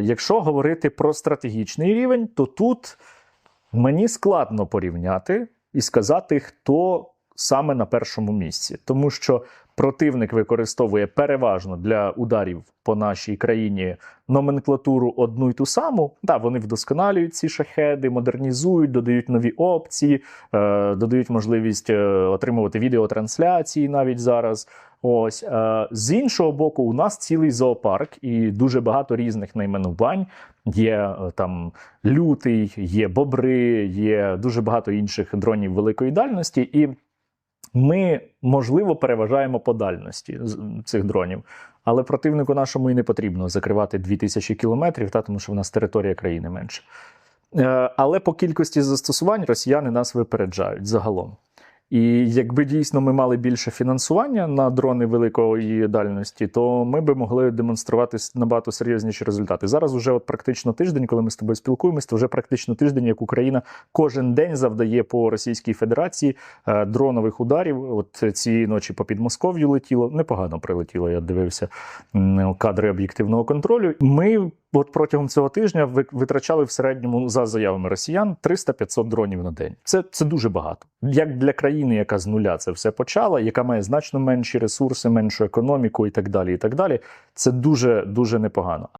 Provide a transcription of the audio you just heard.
якщо говорити про стратегічний рівень, то тут мені складно порівняти і сказати, хто саме на першому місці, тому що противник використовує переважно для ударів по нашій країні номенклатуру одну й ту саму. Да, вони вдосконалюють ці шахеди, модернізують, додають нові опції, е, додають можливість е, отримувати відеотрансляції навіть зараз. Ось е, з іншого боку, у нас цілий зоопарк і дуже багато різних найменувань. Є е, там лютий, є бобри, є дуже багато інших дронів великої дальності, і ми можливо переважаємо по дальності цих дронів. Але противнику нашому і не потрібно закривати 2000 кілометрів, та тому що в нас територія країни менше. Але по кількості застосувань росіяни нас випереджають загалом. І якби дійсно ми мали більше фінансування на дрони великої дальності, то ми би могли демонструвати набагато серйозніші результати. Зараз вже от практично тиждень, коли ми з тобою спілкуємось, то вже практично тиждень, як Україна кожен день завдає по Російській Федерації е, дронових ударів. От цієї ночі по Підмосков'ю летіло непогано прилетіло. Я дивився кадри об'єктивного контролю. Ми от протягом цього тижня ви- витрачали в середньому за заявами росіян 300-500 дронів на день. Це, це дуже багато. Як для країни, яка з нуля це все почала, яка має значно менші ресурси, меншу економіку і так далі. І так далі. Це дуже дуже непогано.